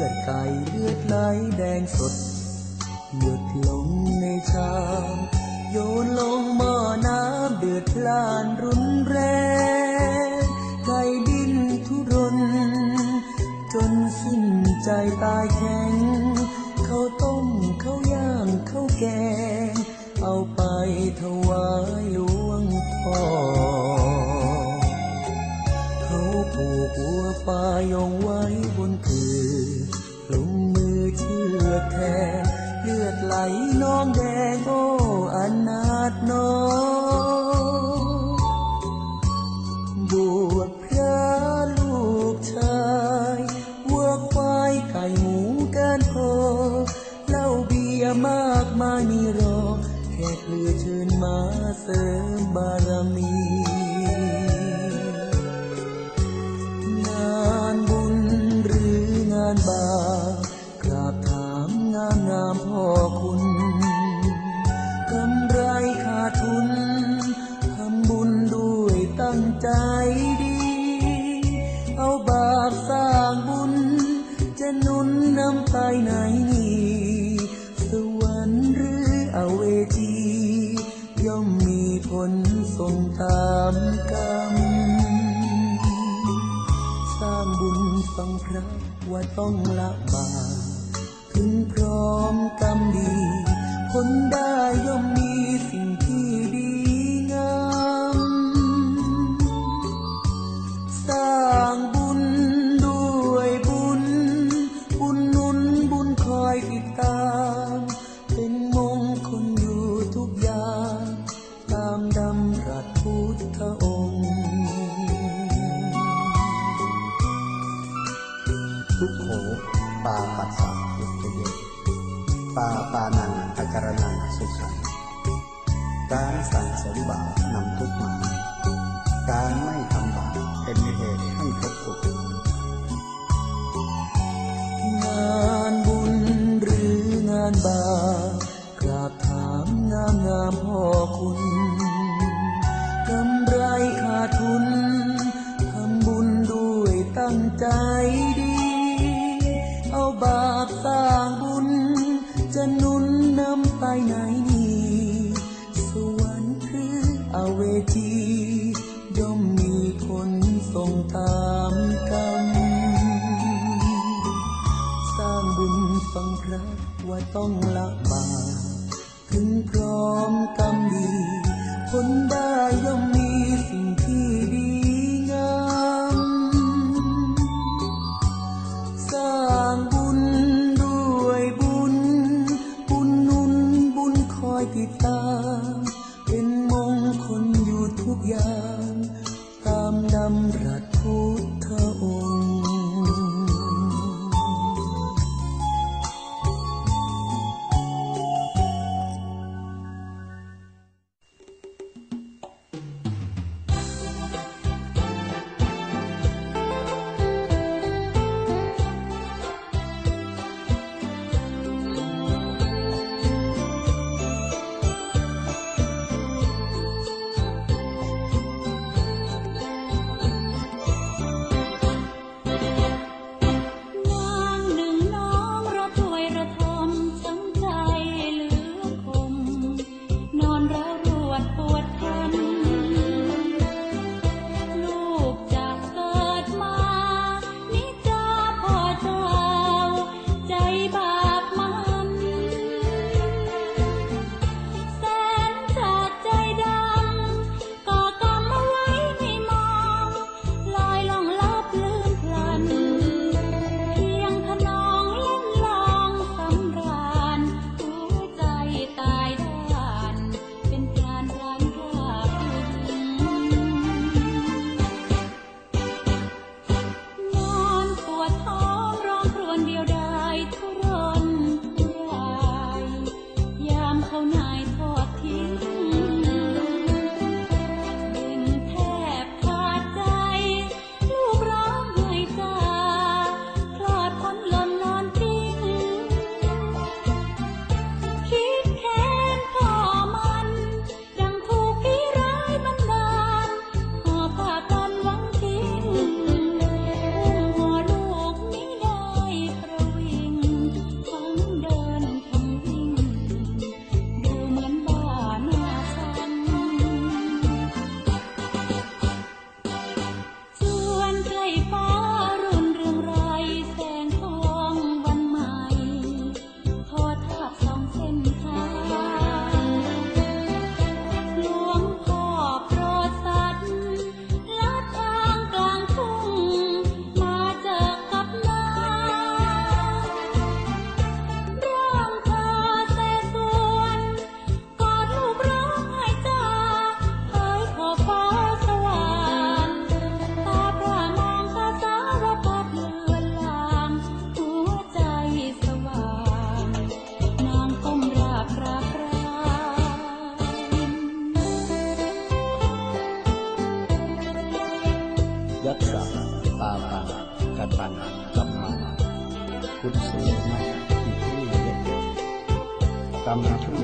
เลือดไก่เลือดไหลแดงสด หยดลงในชามโยนลงหม้อน้ำเดือดพล่านรุนแรงไก่ดิ้นทุรน จนสิ้นใจตายแข็งเขาต้มเขาย่างเขาแกง เอาไปถวายหลวงพ่อเขาผูกวัวปลายง ไใจดี เอาบาปสร้างบุญ จะนุนนำไปไหนนี่สวรรค์หรืออเวจี ย่อมมีผลส่งตามกรรม สร้างบุญฟังพระว่าต้องละบาปถึงพร้อมกรรมดีผลได้ย่อมมีสิ่ง การสั่งสมบาปนำทุกมา การไม่ทำบาปเป็นเหตุให้พบสุขงานบุญหรืองานบาปกราบถามงามงามพ่อคุณกำไรขาดทุนทำบุญด้วยตั้งใจดี เอาบาปสร้างบุญจะนุนนำไปไหน รักว่าต้องละบากถึงพร้อม I'm not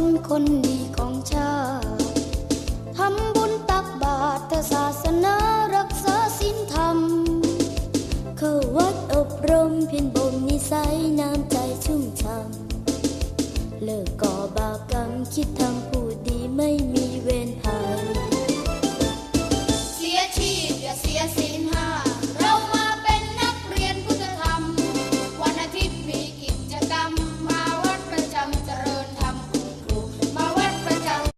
นคนดีของชาติทำบุญตักบาตรแต่ศาสนารักษาศีลธรรม เข้าวัดอบรมเพียนบ่มนิสัยน้ำใจชุ่มช่ำเลิกก่อบาปกรรมคิดทำผู้ดีไม่มี